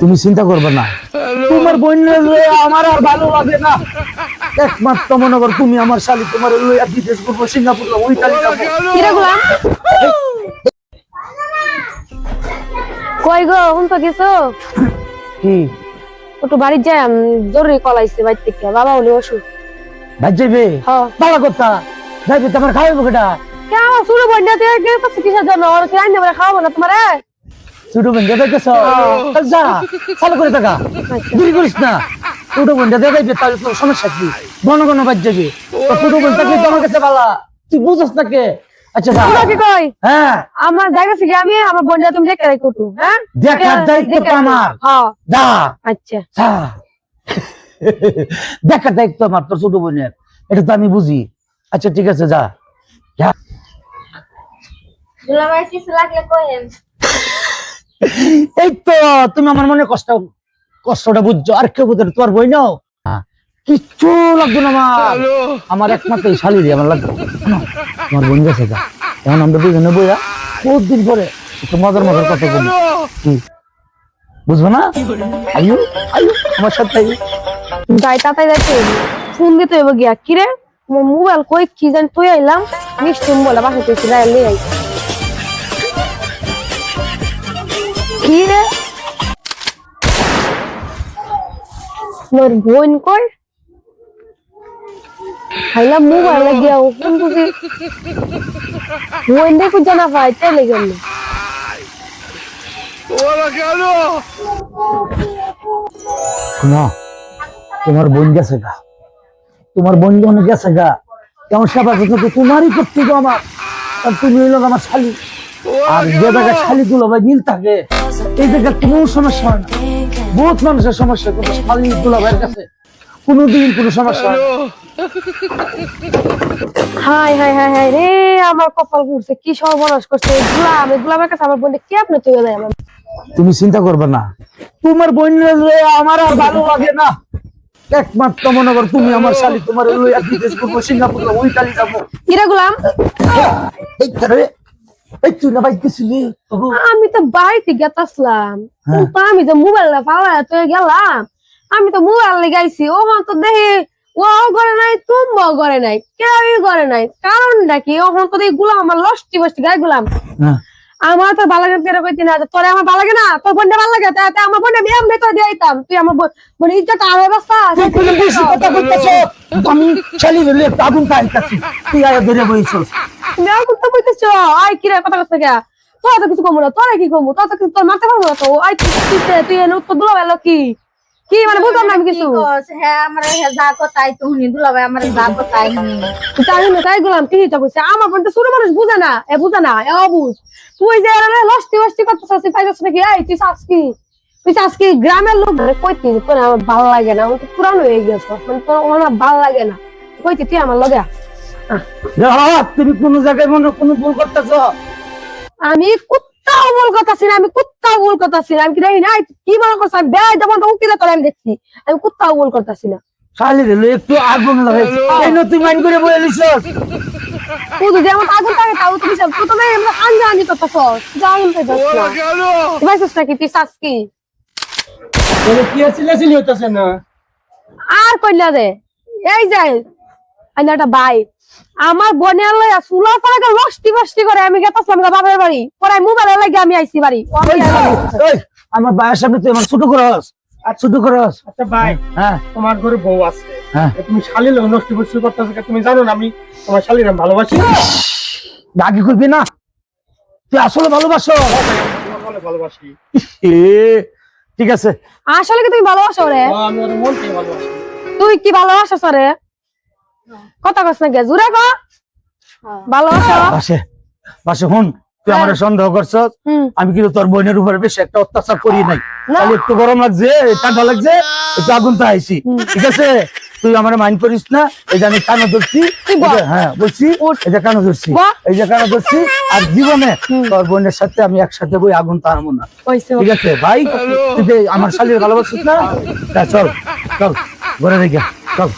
তুমি চিন্তা করবে না। তোমার বোন আমার আর ভালো লাগে না। একমাত্র মনে কর তুমি আমার শালি তোমার লইয়া বিদেশ করব সিঙ্গাপুর যাব যাব। কিরে গুলাম? কই গো হুন তো কিছু? কি? একটু বাড়ি যাই জরুরি কল আইছে বাড়ি থেকে বাবা বলে ওষুধ ভাই যাইবে? হ্যাঁ তালা করতা যাইবে তোমার খাওয়াবো কেটা কে আমার শুরু বন্যা তুই কিসের জন্য? খাওয়াবো না তোমারে? ছোট বোন দেখেছ? যা চালু করে থাকা। দেরি করিস না। ছোট বোন যা তাহলে তোর সমস্যা কি? ঘন ঘন বাজ যাবে ছোট বোন থাকলে তো আমার কাছে বালা তুই বুঝস না কে? আচ্ছা কি কই? হ্যাঁ। আমার জায়গা থেকে আমি আমার বন্যা তুমি দেখে রাখো একটু হ্যাঁ? দেখার দায়িত্ব আমার। হ্যাঁ। আচ্ছা। দায়িত্ব তোর ছোট বোনের। এটা তো আমি বুঝি। আচ্ছা ঠিক আছে যা। যা। দুলাভাই কিছু লাগলে কইেন এই তো তুমি আমার মনে কষ্ট কষ্টটা বুঝছ আর কেউ বুঝে না, তোমার বই নাও। কিচ্ছু লাগবে না আমার। আমার একমাত্র এই শালিরি আমার লাগবে। না, তোমার বোন গেছে গা। এখন আমরা দুজনে বইয়া বহুত দিন পরে একটু মজার মজার কথা বলি। কি? বুঝব না? আয়ু আয়ু আমার সাথে আয়ু। যাই তাতাই যাইতে ফোন দিতে হইব গিয়া। কিরে মোবাইল কই? কি জানি তুই আইলাম। মিষ্টি বলে বাসা থেকে যাই কি রে মোর বোন কই খাইলাম মোবাইল গিয়া ফোন বুঝি বোন দেখো জানা পাই চলে গেল। শোনো তোমার বোন গেছে গা। তোমার বোন যখন গেছে গা কেমন সেবা করছে তো তোমারই করতে আমার। আর তুমি হইল আমার শালি। আর যে জায়গায় শালি গুলো ভাই মিল থাকে এই জায়গায় কোনো সমস্যা হয় না। বহুত মানুষের সমস্যা কিন্তু শালি গুলো ভাইয়ের কাছে কোনোদিন কোনো সমস্যা হয় না। হাই হাই হাই হাই রে আমার কপাল পুড়ছে কি সর্বনাশ করছে। গুলাম গুলামের কাছে আমার বোনটা কি আপনি তুই দেয় আমার? তুমি চিন্তা করবে না। তোমার বোন আমার আর ভালো লাগে না। একমাত্র মনে কর তুমি আমার শালি তোমার লইয়া বিদেশ করব সিঙ্গাপুর যাব ইটালি যাব। কিরে গুলাম? এই তুই না বাইক গেছিলি? আমি তো বাড়িতে গেতাসলাম হ্যাঁ। কিন্তু আমি তো মোবাইল পালা তো গেলাম। আমি তো মোবাইল লাগাইছি ও তো দেখি ও করে নাই তুমিও করে নাই কেউই করে নাই। কারণটা কি? ওখান তো দেখি গুলাম আমার লস্টি বস্তি গায়ে গুলাম। হ্যাঁ। আমার তো ভালো লাগে তেরো কইতে না। তোরে আমার ভালো লাগে না তোর বোনটা ভালো লাগে তাতে আমার বোনটা আমি এমনি তো দিতাম তুই আমার বোন ইজ্জত তুই আমি শালি আগুন তাই তুই ধরে বইছস। করতে আই কিরে কথা কথা গা তোরা তো কিছু কমু না তোরা কি কমু? তোরা তো কিছু তোর মারতে পারব না তো? আই তুই তুই তুই এনে উত্তর দিলো এলো কি? কি মানে বুঝলাম না আমি কিছু। হ্যাঁ আমার হে যা কথাই তো হুনি আমার যা কথাই হুনি তাই তাই গেলাম কি কইছে আমার তো ছোট মানুষ বুঝে না। এ বুঝে না এ অবুঝ। তুই যে এরা লস্তি তুই পাইছিস নাকি? এই তুই চাস কি? তুই চাস কি? গ্রামের লোক? মানে কইতি তোর আমার ভালো লাগে না পুরানো হয়ে গেছ। মানে তোর আমার ভালো লাগে না। কইতি তুই? আমার লগে তুমি কোন জায়গায় মনে কোনো ভুল করতেছ? আমি কুত্তাও না আমি কুত্তাও না আমি কি দেখি না কি মনে করছি? আমি বেড়াই উকিলে তোরা আমি দেখছি। আমি কুত্তাও বল করতেছি না। শালি রে একটু আগুন লাগাইছে তুই মাইন করে বলে লিছস আমার আগুন থাকে তাও তুমি সব তুমি আমরা আঞ্জা আঞ্জি করতেছ জাগুন তো যাস না তুই তুই চাস কি? কি হইতাছে না। আর কইলা দে। এই যে আমি একটা ভাই। আমার করে আমি গেতাছিলাম গা বাবার বাড়ি। পরে মোবাইলে লাগে আমি আইছি বাড়ি। আমার সামনে তুই আমার ছোট করস আর ছোট করস। আচ্ছা ভাই হ্যাঁ। তোমার ঘরে বউ আছে। হ্যাঁ। তুমি নষ্ট করতেছো তুমি জানো না আমি তোমার শালির ভালোবাসি? রাগি করবি না। তুই আসলে ভালোবাসো। ভালোবাসি। এ ঠিক আছে। আসলে কি তুমি ভালোবাসো রে? আমি ওর মন থেকে ভালোবাসি। তুই কি ভালোবাসো রে? কথা কস না গে জুড়ে ক। ভালোবাসো বাসে বাসে হুন তুই আমার সন্দেহ করছস? হুম। আমি কিন্তু তোর বোনের উপরে বেশি একটা অত্যাচার করি নাই। খালি একটু গরম লাগছে ঠান্ডা লাগছে একটু আগুন তো আইছি। ঠিক আছে? তুই আমার মাইন্ড করিস না এই যে আমি কানো ধরছি হ্যাঁ বলছি এই যে কানো ধরছি এই যে কানো ধরছি আর জীবনে তোর বোনের সাথে আমি একসাথে বই আগুন তাড়াবো না। ঠিক আছে? ভাই তুই আমার শালির ভালোবাসিস না চল চল ঘরে রেখে চল।